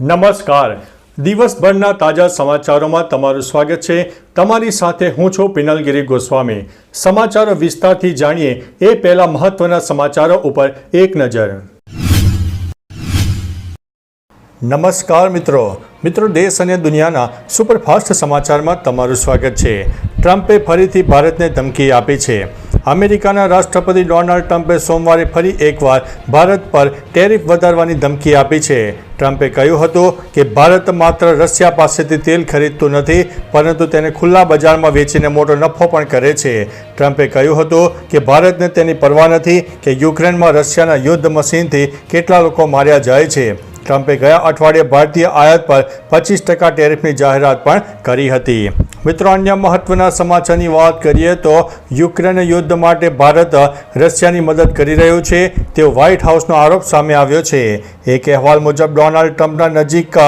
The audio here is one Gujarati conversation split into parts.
નમસ્કાર. દિવસભરના તાજા સમાચારોમાં તમારું સ્વાગત છે. તમારી સાથે હું છું પિનલગીરી ગોસ્વામી. સમાચારો વિસ્તારથી જાણીએ એ પહેલા મહત્વના સમાચારો ઉપર એક નજર. નમસ્કાર મિત્રો. મિત્રો, દેશ અને દુનિયાના સુપરફાસ્ટ સમાચારમાં તમારું સ્વાગત છે. ટ્રમ્પે ફરીથી ભારતને ધમકી આપી છે. અમેરિકાના રાષ્ટ્રપતિ ડોનાલ્ડ ટ્રમ્પે સોમવારે ફરી એકવાર ભારત પર ટેરિફ વધારવાની ધમકી આપી છે. ટ્રમ્પે કહ્યું હતું કે ભારત માત્ર રશિયા પાસેથી તેલ ખરીદતું નથી, પરંતુ તેને ખુલ્લા બજારમાં વેચીને મોટો નફો પણ કરે છે. ટ્રમ્પે કહ્યું હતું કે ભારતને તેની પરવા નથી કે યુક્રેનમાં રશિયાના યુદ્ધ મશીનથી કેટલા લોકો માર્યા જાય છે. ટ્રમ્પે ગયા અઠવાડિયે ભારતીય આયાત પર પચીસ ટકા ટેરિફની જાહેરાત પણ કરી હતી. મિત્રો, અન્ય મહત્વના સમાચારની વાત કરીએ તો યુક્રેન યુદ્ધ માટે ભારત રશિયાની મદદ કરી રહ્યું છે. તેવો વ્હાઇટ હાઉસનો આરોપ સામે આવ્યો છે. એક અહેવાલ મુજબ, ડોનાલ્ડ ટ્રમ્પના નજીક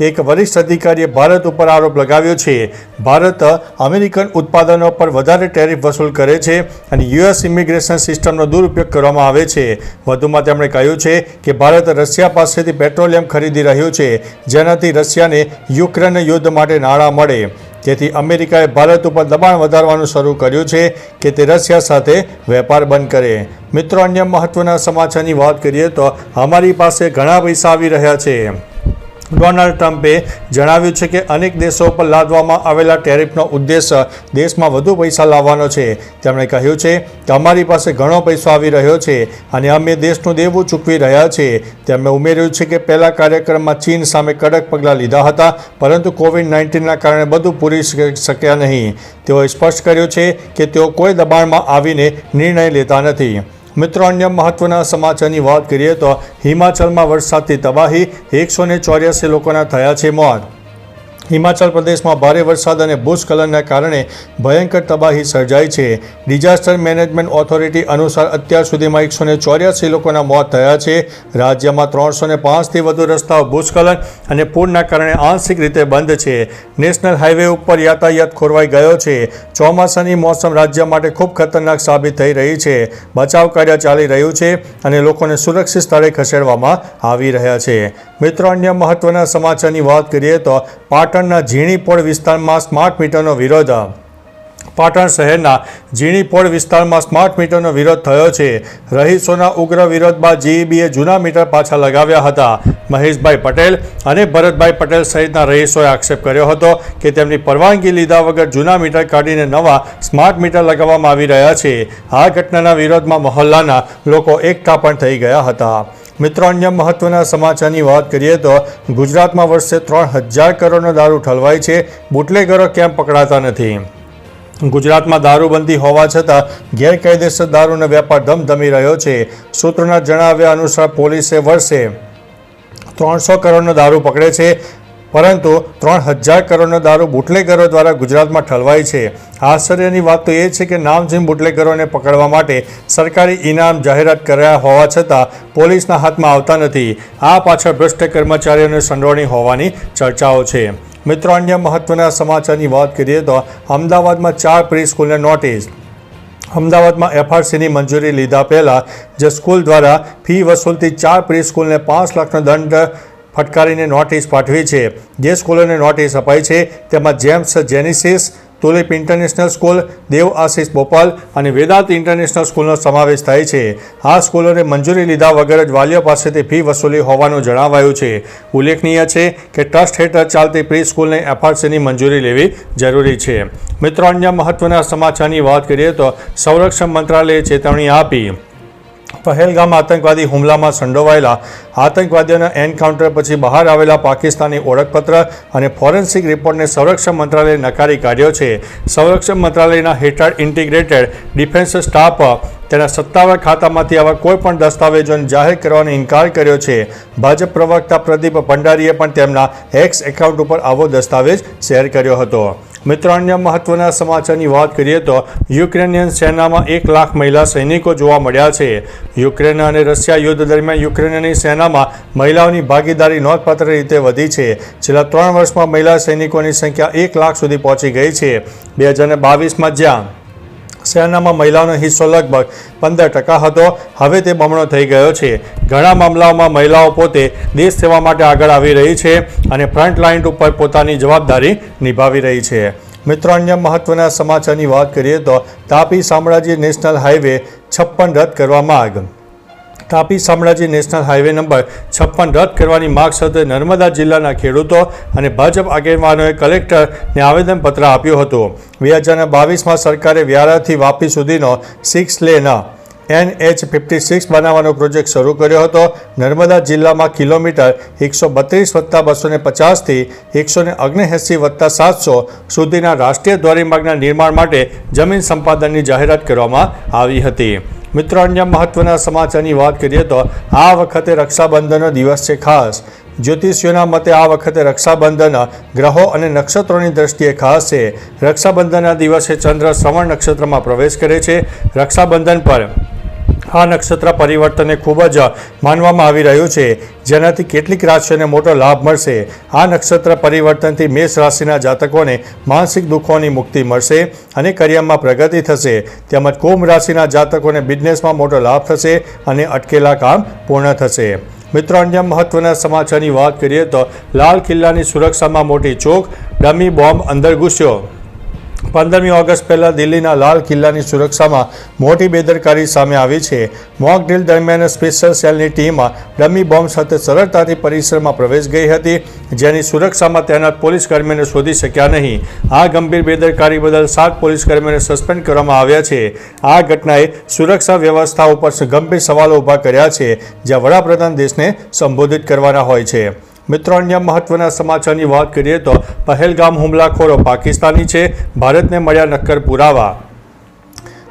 એક વરિષ્ઠ અધિકારીએ ભારત ઉપર આરોપ લગાવ્યો છે. ભારત અમેરિકન ઉત્પાદનો પર વધારે ટેરિફ વસૂલ કરે છે અને યુએસ ઇમિગ્રેશન સિસ્ટમનો દુરુપયોગ કરવામાં આવે છે. વધુમાં તેમણે કહ્યું છે કે ભારત રશિયા પાસેથી પેટ્રોલિયમ ખરીદી રહ્યું છે, જેનાથી રશિયાને યુક્રેન યુદ્ધ માટે નાણાં મળે. તેથી અમેરિકાએ ભારત ઉપર દબાણ વધારવાનું શરૂ કર્યું છે કે તે રશિયા સાથે વેપાર બંધ કરે. મિત્રો, અન્ય મહત્વના સમાચારની વાત કરીએ તો અમારી પાસે ઘણા પૈસા આવી રહ્યા છે. ડોનાલ્ડ ટ્રમ્પે જણાવ્યું છે કે અનેક દેશો પર લાદવામાં આવેલા ટેરિફનો ઉદ્દેશ દેશમાં વધુ પૈસા લાવવાનો છે. તેમણે કહ્યું છે કે અમારી પાસે ઘણો પૈસો આવી રહ્યો છે અને અમે દેશનું દેવું ચૂકવી રહ્યા છે. તેમણે ઉમેર્યું છે કે પહેલા કાર્યક્રમમાં ચીન સામે કડક પગલાં લીધા હતા, પરંતુ કોવિડ નાઇન્ટીનના કારણે બધું પૂરી શક્યા નહીં. તેઓએ સ્પષ્ટ કર્યું છે કે તેઓ કોઈ દબાણમાં આવીને નિર્ણય લેતા નથી. મિત્રો, અન્ય મહત્વના સમાચારની વાત કરીએ તો હિમાચલમાં વરસાદથી તબાહી, એકસો ને ચોર્યાસી લોકોના થયા છે મોત. હિમાચલ પ્રદેશમાં ભારે વરસાદ અને ભૂસ્ખલનના કારણે ભયંકર તબાહી સર્જાઈ છે. ડિઝાસ્ટર મેનેજમેન્ટ ઓથોરિટી અનુસાર અત્યાર સુધીમાં એકસો ને ચોર્યાસી લોકોના મોત થયા છે. રાજ્યમાં ત્રણસો ને પાંચથી વધુ રસ્તાઓ ભૂસ્ખલન અને પૂરના કારણે આંશિક રીતે બંધ છે. નેશનલ હાઈવે ઉપર યાતાયાત ખોરવાઈ ગયો છે. ચોમાસાની મોસમ રાજ્ય માટે ખૂબ ખતરનાક સાબિત થઈ રહી છે. બચાવ કાર્ય ચાલી રહ્યું છે અને લોકોને સુરક્ષિત સ્થળે ખસેડવામાં આવી રહ્યા છે. મિત્રો, અન્ય મહત્વના સમાચારની વાત કરીએ તો પાટણના ઝીણીપોળ વિસ્તારમાં સ્માર્ટ મીટરનો વિરોધ. પાટણ શહેરના ઝીણીપોળ વિસ્તારમાં સ્માર્ટ મીટરનો વિરોધ થયો છે. રહીશોના ઉગ્ર વિરોધ બાદ જીઈબીએ જૂના મીટર પાછા લગાવ્યા હતા. મહેશભાઈ પટેલ અને ભરતભાઈ પટેલ સહિતના રહીશોએ આક્ષેપ કર્યો હતો કે તેમની પરવાનગી લીધા વગર જૂના મીટર કાઢીને નવા સ્માર્ટ મીટર લગાવવામાં આવી રહ્યા છે. આ ઘટનાના વિરોધમાં મહોલ્લાના લોકો એકઠા પણ થઈ ગયા હતા. મિત્રો, અન્ય મહત્વના સમાચારની વાત કરીએ તો ગુજરાતમાં વર્ષે ત્રણ હજાર કરોડનો દારૂ ઠલવાય છે. બુટલેગરો કેમ પકડાતા નથી? ગુજરાતમાં દારૂબંધી હોવા છતાં ગેરકાયદેસર દારૂનો વેપાર ધમધમી રહ્યો છે. સૂત્રોના જણાવ્યા અનુસાર, પોલીસે વર્ષે ત્રણસો કરોડનો દારૂ પકડે છે. પરંતુ ત્રણ હજાર કરોડનો દારૂ બુટલેગરો દ્વારા ગુજરાતમાં ઠલવાય છે. આશ્ચર્યની વાત તો એ છે કે નામજીમ બુટલેગરોને પકડવા માટે સરકારી ઇનામ જાહેરાત કર્યા હોવા છતાં પોલીસના હાથમાં આવતા નથી. આ પાછળ ભ્રષ્ટ કર્મચારીઓની સંડોવણી હોવાની ચર્ચાઓ છે. મિત્રો, અન્ય મહત્વના સમાચારની વાત કરીએ તો અમદાવાદમાં ચાર પ્રી સ્કૂલને નોટિસ. અમદાવાદમાં એફઆરસીની મંજૂરી લીધા પહેલાં જે સ્કૂલ દ્વારા ફી વસૂલતી ચાર પ્રી સ્કૂલને પાંચ લાખનો દંડ ફટકારીને નોટિસ પાઠવી છે. જે સ્કૂલોને નોટિસ અપાઈ છે, તેમાં Gems Genesis, Tulip international school, Dev Ashish Bopal અને વેદાંત ઇન્ટરનેશનલ સ્કૂલનો સમાવેશ થાય છે. આ સ્કૂલોને મંજૂરી લીધા વગર જ વાલીઓ પાસેથી ફી વસૂલી હોવાનું જણાવાયું છે. ઉલ્લેખનીય છે કે ટ્રસ્ટ હેઠળ ચાલતી પ્રી સ્કૂલને એફઆરસીની મંજૂરી લેવી જરૂરી છે. મિત્રો, અન્ય મહત્વના સમાચારની વાત કરીએ તો સંરક્ષણ મંત્રાલયે ચેતવણી આપી. પહેલગામ આતંકવાદી હુમલામાં સંડોવાયેલા આતંકવાદીઓના એન્કાઉન્ટર પછી બહાર આવેલા પાકિસ્તાની ઓળખપત્ર અને ફોરેન્સિક રિપોર્ટને સંરક્ષણ મંત્રાલયે નકારી કાઢ્યો છે. સંરક્ષણ મંત્રાલયના હેઠળ ઇન્ટિગ્રેટેડ ડિફેન્સ સ્ટાફ તેના સત્તાવાર ખાતામાંથી આવા કોઈપણ દસ્તાવેજોને જાહેર કરવાનો ઇનકાર કર્યો છે. ભાજપ પ્રવક્તા પ્રદીપ ભંડારીએ પણ તેમના એક્સ એકાઉન્ટ ઉપર આવો દસ્તાવેજ શેર કર્યો હતો. મિત્રો, અન્ય મહત્વના સમાચારની વાત કરીએ તો યુક્રેનિયન સેનામાં એક લાખ મહિલા સૈનિકો જોવા મળ્યા છે. યુક્રેન અને રશિયા યુદ્ધ દરમિયાન યુક્રેનની સેનામાં મહિલાઓની ભાગીદારી નોંધપાત્ર રીતે વધી છે. છેલ્લા ત્રણ વર્ષમાં મહિલા સૈનિકોની સંખ્યા એક લાખ સુધી પહોંચી ગઈ છે. બે હજાર બાવીસમાં જ્યાં સેનામાં મહિલાઓનો હિસ્સો લગભગ પંદર ટકા હતો. હવે તે બમણો થઈ ગયો છે. ઘણા મામલાઓમાં મહિલાઓ પોતે દેશ સેવા માટે આગળ આવી રહી છે અને ફ્રન્ટ લાઇન ઉપર પોતાની જવાબદારી નિભાવી રહી છે. મિત્રો, અન્ય મહત્વના સમાચારની વાત કરીએ તો તાપી શામળાજી નેશનલ હાઈવે છપ્પન રદ કરવા માગ. Tapi Shamlaji national highway number છપ્પન રદ કરવાની માગ સાથે નર્મદા જિલ્લાના ખેડૂતો અને ભાજપ આગેવાનોએ કલેક્ટરને આવેદનપત્ર આપ્યું હતું. બે હજાર બાવીસમાં સરકારે વ્યારાથી વાપી સુધીનો six lane N H fifty six બનાવવાનો પ્રોજેક્ટ શરૂ કર્યો હતો. નર્મદા જિલ્લામાં કિલોમીટર એકસો બત્રીસ વત્તા બસો ને પચાસથી એકસો ને ઓગણએંસી વત્તા સાતસો સુધીના રાષ્ટ્રીય ધોરીમાર્ગના નિર્માણ માટે જમીન સંપાદનની જાહેરાત કરવામાં આવી હતી. મિત્રો, અન્ય મહત્વના સમાચારની વાત કરીએ તો આ વખતે રક્ષાબંધનનો દિવસ છે ખાસ. જ્યોતિષીઓના મતે આ વખતે રક્ષાબંધન ગ્રહો અને નક્ષત્રોની દ્રષ્ટિએ ખાસ છે. રક્ષાબંધનના દિવસે ચંદ્ર શ્રવણ નક્ષત્રમાં પ્રવેશ કરે છે. રક્ષાબંધન પર આ નક્ષત્ર પરિવર્તનને ખૂબ જ માનવામાં આવી રહ્યું છે. જેનાથી કેટલીક રાશિઓને મોટો લાભ મળશે. આ નક્ષત્ર પરિવર્તનથી મેષ રાશિના જાતકોને માનસિક દુઃખોની મુક્તિ મળશે અને કરિયરમાં પ્રગતિ થશે. તેમજ કુંભ રાશિના જાતકોને બિઝનેસમાં મોટો લાભ થશે અને અટકેલા કામ પૂર્ણ થશે. મિત્રો, અન્ય મહત્વના સમાચારની વાત કરીએ તો લાલ કિલ્લાની સુરક્ષામાં મોટી ચોક, ડમી બોમ્બ અંદર ઘૂસ્યો. પંદરમી ઓગસ્ટ પહેલાં દિલ્હીના લાલ કિલ્લાની સુરક્ષામાં મોટી બેદરકારી સામે આવી છે. મોક ડ્રીલ દરમિયાન સ્પેશિયલ સેલની ટીમ ડમી બોમ્બ સાથે સરળતાથી પરિસરમાં પ્રવેશ ગઈ હતી, જેની સુરક્ષામાં તૈનાત પોલીસ કર્મીઓને શોધી શક્યા નહીં. આ ગંભીર બેદરકારી બદલ સાત પોલીસ કર્મીઓને સસ્પેન્ડ કરવામાં આવ્યા છે. આ ઘટનાએ સુરક્ષા વ્યવસ્થા ઉપર ગંભીર સવાલો ઊભા કર્યા છે, જ્યાં વડાપ્રધાન દેશને સંબોધિત કરવાના હોય છે. મિત્રો, અન્ય મહત્વના સમાચારની વાત કરીએ તો પહેલગામ હુમલાખોરો પાકિસ્તાની છે. ભારતને મળ્યા નક્કર પુરાવા.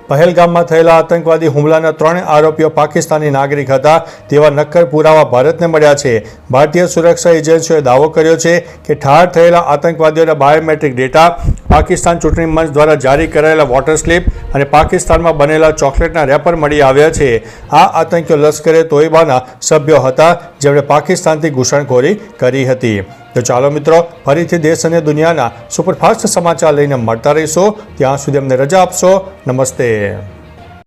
પહેલગામમાં થયેલા આતંકવાદી હુમલાના ત્રણ આરોપીઓ પાકિસ્તાની નાગરિક હતા તેવા નક્કર પુરાવા ભારતને મળ્યા છે. ભારતીય સુરક્ષા એજન્સીઓએ દાવો કર્યો છે કે ઠાર થયેલા આતંકવાદીઓના બાયોમેટ્રિક ડેટા પાકિસ્તાન ચૂંટણી મંચ દ્વારા જારી કરાયેલા વોટર સ્લિપ અને પાકિસ્તાનમાં બનેલા ચોકલેટના રેપર મળી આવ્યા છે. આ આતંકીઓ લશ્કરે તોયબાના સભ્યો હતા, જેમણે પાકિસ્તાનથી ઘૂસણખોરી કરી હતી. તો ચાલો મિત્રો, ફરીથી દેશ અને દુનિયાના સુપરફાસ્ટ સમાચાર લઈને મળતા રહીશો. ત્યાં સુધી અમને રજા આપશો. નમસ્તે.